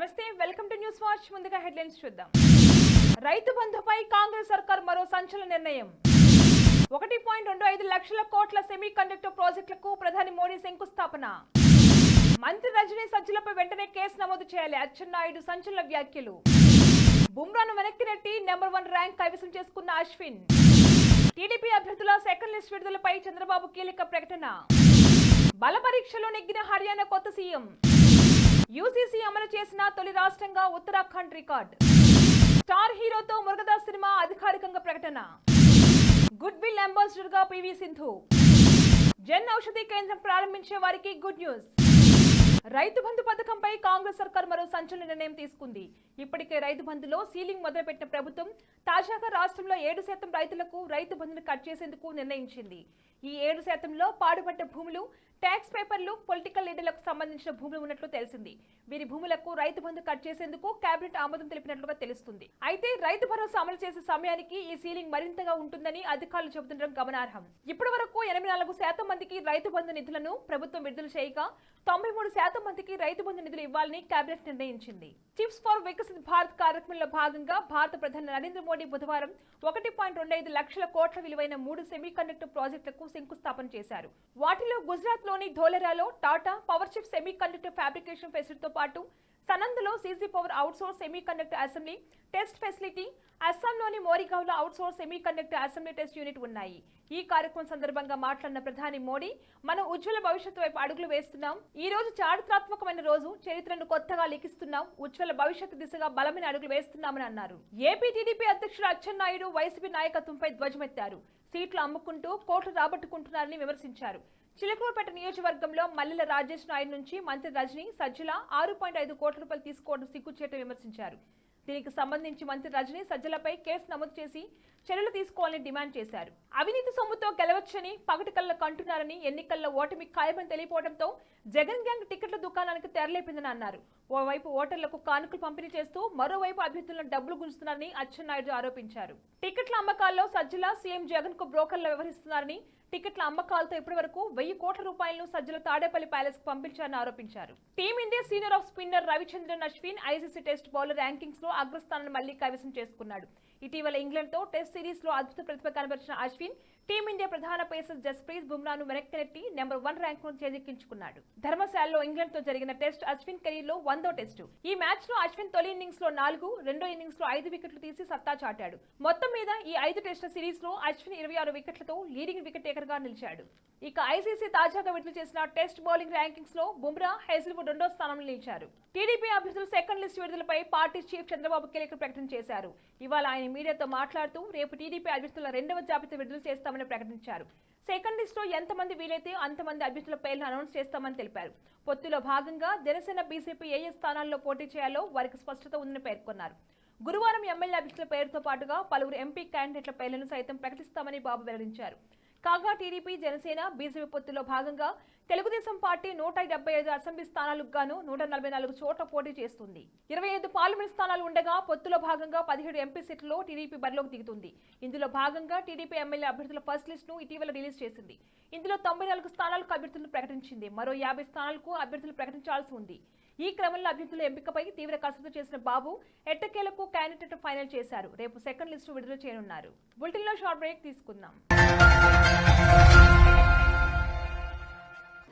నమస్తే welcome to news watch ముందుగా headlines చూద్దాం. రైతు బంధుపై కాంగ్రెస్ సర్కార్ మరో సంచలన నిర్ణయం. ఒకటి పాయింట్ రెండు ఐదు లక్షల కోట్ల సెమీ కండక్టర్ ప్రాజెక్టులకు ప్రధాని మోడీ శంకుస్థాపన. మంత్రి రజనీ సజ్జలపై వెంటనే కేసు నమోదు చేయాలి. అచ్చెన్నాయుడు సంచలన వ్యాఖ్యలు. బుమ్రాను వెనక్కి నెట్టి నెంబర్ వన్ ర్యాంక్ కైవసం చేసుకున్న అశ్విన్. టీడీపీ అభ్యర్థుల సెకండ్ లిస్ట్ విడుదలపై చంద్రబాబు కీలక ప్రకటన. బల పరీక్షలో నెగ్గిన హర్యానా కొత్త సీఎం. యూసీసీ అమలు చేసిన తొలి రాష్ట్రంగా ఉత్తరాఖండ్ రికార్డ్. స్టార్ హీరోతో మురుగదాస్ సినిమా అధికారికంగా ప్రకటన. గుడ్ విల్ అంబాసిడర్గా పివి సింధు. జన్ ఔషధి కేంద్రం ప్రారంభించే వారికి గుడ్ న్యూస్. రైతు బంధు పథకంపై కాంగ్రెస్ సర్కార్ మరో సంచలన నిర్ణయం తీసుకుంది. ఇప్పటికే రైతు బంధులో సీలింగ్ మొదలుపెట్టిన ప్రభుత్వం తాజాగా రాష్ట్రంలో ఏడు శాతం రైతులకు రైతు బంధును కట్ చేసేందుకు నిర్ణయించింది. ఈ ఏడు శాతంలో పాడుపడ్డ భూములు ట్యాక్స్ పేపర్లు పొలిటికల్ లీడర్లకు సంబంధించిన భూములు ఉన్నట్లు తెలిసింది. వీరి భూములకు రైతు బంధు కట్ చేసేందుకు కేబినెట్ ఆమోదం తెలిపినట్లుగా తెలుస్తుంది. అయితే రైతు భరోసా అమలు చేసే సమయానికి ఈ సీలింగ్ మరింతగా ఉంటుందని అధికారులు చెబుతుండడం గమనార్హం. ఇప్పటి వరకు ఎనభై నాలుగు శాతం మందికి రైతు బంధు నిధులను ప్రభుత్వం విడుదల చేయగా తొంభై మూడు శాతం మందికి రైతు బంధు నిధులు ఇవ్వాలని కేబినెట్ నిర్ణయించింది. చిప్స్ ఫర్ వికసిత్ భారత్ కార్యక్రమంలో భాగంగా భారత ప్రధాని నరేంద్ర మోడీ బుధవారం ఒకటి పాయింట్ రెండు ఐదు లక్షల కోట్ల విలువైన మూడు సెమీకండక్టర్ ప్రాజెక్టులకు శంకుస్థాపన చేశారు. వాటిలో గుజరాత్ లోని ధోలెరాలో Tata power chip semiconductor fabrication ఫెసిలిటీతో పాటు సనందలో CG power outsource semiconductor assembly test facility అస్సాంలోని మోరిగావ్లో outsource semiconductor assembly test unit ఉన్నాయి. ఈ కార్యక్రమం సందర్భంగా మాట్లాడిన ప్రధాని మోడీ మనం ఉజ్వల భవిష్యత్తు వైపు అడుగులు వేస్తున్నాం. ఈ రోజు చారిత్రాత్మకమైన రోజు. చరిత్రను కొత్తగా లిఖిస్తున్నాం. ఉజ్వల భవిష్యత్తు దిశగా బలమైన అడుగులు వేస్తున్నామని అన్నారు. ఏపీ టీడీపీ అధ్యక్షుడు అచ్చెన్నాయుడు వైసీపీ నాయకత్వంపై ధ్వజమెత్తారు. సీట్లు అమ్ముకుంటూ కోట్లు రాబట్టుకుంటున్నారని విమర్శించారు. చిలకలూరుపేట నియోజకవర్గంలో మల్లెల రాజేష్ నాయుడు నుంచి మంత్రి రజనీ సజ్జల ఆరు పాయింట్ ఐదు కోట్ల రూపాయలు తీసుకోవడం సిగ్గుచేట విమర్శించారు. దీనికి సంబంధించి మంత్రి రజనీ సజ్జలపై కేసు నమోదు చేసి చర్యలు తీసుకోవాలని డిమాండ్ చేశారు. అవినీతి సొమ్ముతో గెలవచ్చని పగటి కళ్ళకు కంటున్నారని ఎన్నికల్లో ఓటమి ఖాయమని తెలియపోవడంతో జగన్ గ్యాంగ్ టికెట్ల దుకాణానికి తెరలేపిందని అన్నారు. ఓవైపు ఓటర్లకు కానుకలు పంపిణీ చేస్తూ మరోవైపు అభ్యర్థులను డబ్బులు గుంజుతున్నారని అచ్చెన్నాయుడు ఆరోపించారు. టికెట్ల అమ్మకాల్లో సజ్జల సీఎం జగన్కు బ్రోకర్లు వ్యవహరిస్తున్నారని టికెట్ల అమ్మకాలతో ఇప్పటి వరకు వెయ్యి కోట్ల రూపాయలను సజ్జల తాడేపల్లి ప్యాలెస్కు పంపించారని ఆరోపించారు. Team India senior off spinner Ravichandran Ashwin ICC test bowler ర్యాంకింగ్స్లో అగ్రస్థానాన్ని మళ్ళీ కైవసం చేసుకున్నాడు. ఇటీవల ఇంగ్లండ్తో టెస్ట్ సిరీస్లో అద్భుత ప్రతిభ కనబరిచిన అశ్విన్ టీమిండియా ప్రధాన పేసర్ జస్ప్రీత్ బుమ్రాను వెనక్కి నెట్టి నెంబర్ వన్ ర్యాంక్ను చేజిక్కించుకున్నాడు. ధర్మశాలలో ఇంగ్లండ్తో జరిగిన టెస్ట్ అశ్విన్ కెరీర్లో వందో టెస్టు. ఈ మ్యాచ్లో అశ్విన్ తొలి ఇన్నింగ్స్లో నాలుగు రెండో ఇన్నింగ్స్లో ఐదు వికెట్లు తీసి సత్తా చాటాడు. మొత్తం మీద ఈ ఐదు టెస్టుల సిరీస్లో అశ్విన్ ఇరవై ఆరు వికెట్లతో లీడింగ్ వికెట్ టేకర్గా నిలిచాడు. ఇక ఐసీసీ తాజాగా విడుదల చేసిన టెస్ట్ బౌలింగ్ ర్యాంకింగ్స్లో బుమ్రా హెజిల్వుడ్ రెండో స్థానంలో నిలిచారు. టీడీపీ అభ్యర్థులు సెకండ్ లిస్ట్ విడుదలపై పార్టీ చీఫ్ చంద్రబాబు కీలక ప్రకటన చేశారు. ఇవాళ ఆయన మీడియాతో మాట్లాడుతూ రేపు టీడీపీ అభ్యర్థుల రెండవ జాబితా విడుదల చేస్తామని ప్రకటించారు. సెకండ్ లిస్ట్లో ఎంతమంది వీలైతే అంతమంది అభ్యర్థుల పేర్లు అనౌన్స్ చేస్తామని తెలిపారు. పొత్తులో భాగంగా జనసేన బీజేపీ ఏ ఏ స్థానాల్లో పోటీ చేయాలో వారికి స్పష్టత ఉందని పేర్కొన్నారు. గురువారం ఎమ్మెల్యే అభ్యర్థుల పేరుతో పాటుగా పలువురు ఎంపీ క్యాండిడేట్ల పేర్లను సైతం ప్రకటిస్తామని బాబు వెల్లడించారు. కాగా టీడీపీ జనసేన బీజేపీ పొత్తులో భాగంగా తెలుగుదేశం పార్టీ నూట డెబ్బై ఐదు అసెంబ్లీ స్థానాలకు గాను నూట నలభై నాలుగు చోట్ల పోటీ చేస్తుంది. ఇరవై ఐదు పార్లమెంట్ స్థానాలు ఉండగా పొత్తులో భాగంగా పదిహేడు ఎంపీ సీట్లలో టీడీపీ బరిలోకి దిగుతుంది. ఇందులో భాగంగా టీడీపీ ఎమ్మెల్యే అభ్యర్థుల ఫస్ట్ లిస్ట్ను ఇటీవల రిలీజ్ చేసింది. ఇందులో తొంభై నాలుగు స్థానాలకు అభ్యర్థులను ప్రకటించింది. మరో యాభై స్థానాలకు అభ్యర్థులు ప్రకటించాల్సి ఉంది. ఈ క్రమంలో అభ్యర్థుల ఎంపికపై తీవ్ర కసరత్తు చేసిన బాబు ఎట్టకేలకు క్యాండిడేట్ ఫైనల్ చేశారు. రేపు సెకండ్ లిస్టు విడుదల చేయనున్నారు. బులెటిన్లో షార్ట్ బ్రేక్ తీసుకుందాం.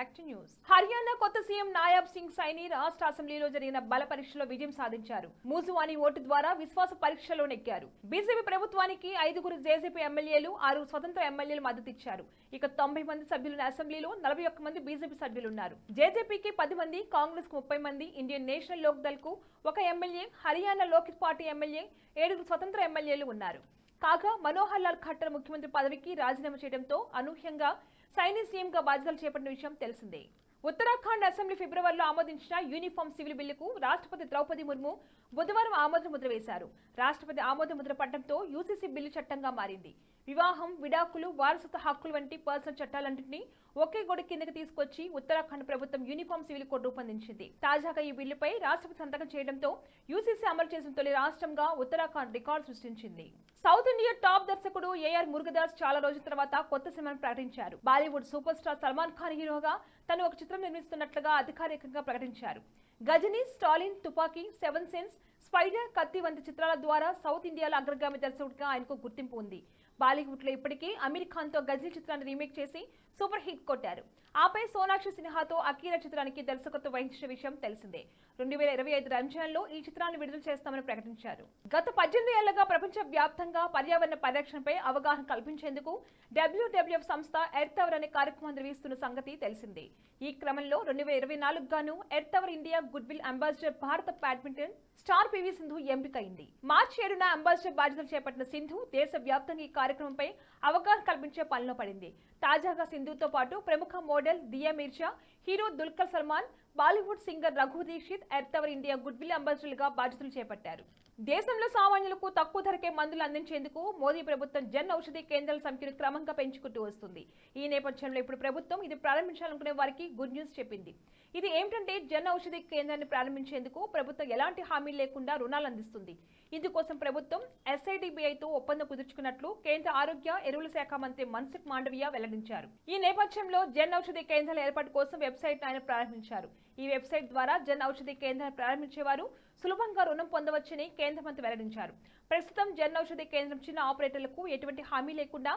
Back to news. హర్యానా కొత్త సీఎం నాయాబ్ సింగ్ సైని రాష్ట్ర అసెంబ్లీలో జరిగిన బల పరీక్షలో విజయం సాధించారు. మూజువాని ఓటు ద్వారా విశ్వాస పరీక్షలో నెక్కారు బీజేపీ ప్రభుత్వానికి ఐదుగురు జేజేపీ ఎమ్మెల్యేలు ఆరు స్వతంత్ర ఎమ్మెల్యేలు మద్దతిచ్చారు. ఇక తొంభై మంది సభ్యులున్న అసెంబ్లీలో నలభై ఒక్క మంది బీజేపీ సభ్యులున్నారు. జేజేపీకి పది మంది కాంగ్రెస్కు ముప్పై మంది ఇండియన్ నేషనల్ లోక్ దళ్కు ఒక MLA Haryana Lokhit party MLA ఏడుగురు స్వతంత్ర ఎమ్మెల్యేలు ఉన్నారు. కాగా మనోహర్ లాల్ ఖట్టర్ ముఖ్యమంత్రి పదవికి రాజీనామా చేయడంతో అనూహ్యంగా సైని సీఎంగా బాధ్యతలు చేపట్టిన విషయం తెలిసిందే. ఉత్తరాఖండ్ అసెంబ్లీ ఫిబ్రవరిలో ఆమోదించిన యూనిఫామ్ సివిల్ బిల్లుకు రాష్ట్రపతి ద్రౌపది ముర్ము బుధవారం ఆమోద ముద్ర వేశారు. రాష్ట్రపతి ఆమోద ముద్ర పట్టడంతో యూసీసీ బిల్లు చట్టంగా మారింది. వివాహం విడాకులు వారసత్వ హక్కులు వంటి పర్సనల్ చట్టాలన్నింటినీ ఒకే గొడవ కిందకి తీసుకొచ్చి ఉత్తరాఖండ్ ప్రభుత్వం యూనిఫామ్ సివిల్ కోడ్ రూపొందించింది. తాజాగా ఈ బిల్లుపై రాష్ట్రపతి సంతకం చేయడంతో యూసీసీ అమలు చేసిన తొలి రాష్ట్రంగా ఉత్తరాఖండ్ రికార్డు సృష్టించింది. సౌత్ ఇండియా టాప్ దర్శకుడు ఏఆర్ మురుగదాస్ చాలా రోజుల తర్వాత కొత్త సినిమాను ప్రకటించారు. Bollywood super star Salman Khan హీరోగా తను ఒక చిత్రం నిర్మిస్తున్నట్లుగా అధికారికంగా ప్రకటించారు. గజనీ స్టాలిన్ తుపాకీ సెవెన్ సెన్స్ స్పైడర్ కత్తి వంటి చిత్రాల ద్వారా సౌత్ ఇండియాలో అగ్రగామి దర్శకుడిగా ఆయనకు గుర్తింపు ఉంది. బాలీవుడ్లో ఇప్పటికే అమీర్ ఖాన్తో గజనీ చిత్రాన్ని రీమేక్ చేసి సూపర్ హిట్ కొట్టారు. ఆపై సోనాక్షి సిన్హాతో అకీరా చిత్రానికి దర్శకత్వం వహించిన విషయం తెలిసిందే. రెండు వేల ఇరవై ఐదు రంజాన్లో ఈ చిత్రాన్ని విడుదల చేస్తామని ప్రకటించారు. గత పద్దెనిమిది ఏళ్ళుగా ప్రపంచ వ్యాప్తంగా పర్యావరణ పరిరక్షణపై అవగాహన కల్పించేందుకు డబ్ల్యూడబ్ల్యూఎఫ్ సంస్థ ఎర్త్ అవర్ అనే కార్యక్రమం నిర్వహిస్తున్న సంగతి తెలిసిందే. ఈ క్రమంలో రెండు వేల ఇరవై నాలుగు గాను earth hour India good will ambassador భారత బ్యాడ్మింటన్ స్టార్ పివి సింధు ఎంపికైంది. మార్చి ఏడున అంబాసిడర్ బాధ్యతలు చేపట్టిన సింధు దేశ వ్యాప్తంగా ఈ కార్యక్రమంపై అవగాహన కల్పించే పనిలో పడింది. తాజాగా సింధుతో పాటు ప్రముఖ model Dia Mirza hero Dulquer Salman Bollywood singer Raghu Dixit earth hour India good will అంబాసిడర్లుగా బాధ్యతలు చేపట్టారు. దేశంలో సామాన్యులకు తక్కువ ధరకే మందులు అందించేందుకు మోదీ ప్రభుత్వం జన్ ఔషధి కేంద్రాల సంఖ్యను క్రమంగా పెంచుకుంటూ వస్తుంది. ఈ నేపథ్యంలో ఇప్పుడు ప్రభుత్వం ఇది ప్రారంభించాలనుకునే వారికి గుడ్ న్యూస్ చెప్పింది. ఇది ఏమిటంటే జన్ ఔషధి కేంద్రాన్ని ప్రారంభించేందుకు ప్రభుత్వం ఎలాంటి హామీ లేకుండా రుణాలు అందిస్తుంది. ఇందుకోసం ప్రభుత్వం ఎస్ఐడిబిఐతో ఒప్పందం కుదుర్చుకున్నట్లు కేంద్ర ఆరోగ్య ఎరువుల శాఖ మంత్రి మన్సుఖ్ మాండవియా వెల్లడించారు. ఈ నేపథ్యంలో జన్ ఔషధి కేంద్రాల ఏర్పాటు కోసం వెబ్సైట్ ఆయన ప్రారంభించారు. ఈ వెబ్సైట్ ద్వారా జన్ ఔషధి కేంద్రాన్ని ప్రారంభించేవారు. సులభంగా రుణం పొందవచ్చని కేంద్ర మంత్రి వెల్లడించారు. ప్రస్తుతం జన్ ఔషధి కేంద్రం చిన్న ఆపరేటర్లకు ఎటువంటి హామీ లేకుండా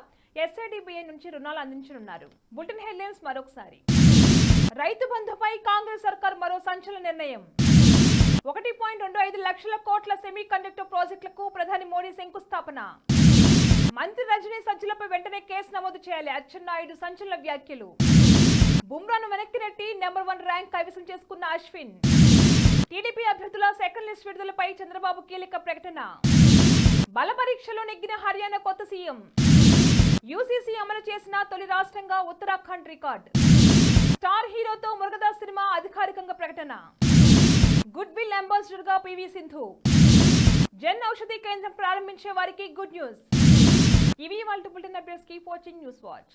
ఎస్ఐడిబిఐ నుంచి రుణాలు అందించనున్నారు. బుటన్ హెడ్లైన్స్ మరొకసారి. రైతు బంధుపై కాంగ్రెస్ సర్కార్ మరో సంచలన నిర్ణయం. ఒకటి పాయింట్ రెండు ఐదు లక్షల కోట్ల సెమీ కండక్టర్ ప్రాజెక్టులకు ప్రధాని మోడీ శంకుస్థాపన. మంత్రి రజనీ సజ్జలపై వెంటనే కేసు నమోదు చేయాలి. అచ్చెన్నాయుడు సంచలన వ్యాఖ్యలు. బుమ్రాను వెనక్కి నెట్టి నెంబర్ వన్ ర్యాంక్ కైవసం చేసుకున్న అశ్విన్. టీడీపీ అభ్యర్థుల సెకండ్ లిస్ట్ విడుదలపై చంద్రబాబు కీలక ప్రకటన. బల పరీక్షలో నెగ్గిన హర్యానా కొత్త సీఎం. యూసీసీ అమలు చేసిన తొలి రాష్ట్రంగా ఉత్తరాఖండ్ రికార్డ్. స్టార్ హీరోతో మురుగదాస్ సినిమా అధికారికంగా ప్రకటన. గుడ్ విల్ అంబాసిడర్గా పివి సింధు. జన్ ఔషధి కేంద్రం ప్రారంభించే వారికి గుడ్ న్యూస్. ఇవి వాళ్ళ bulletin updates keep watching news watch.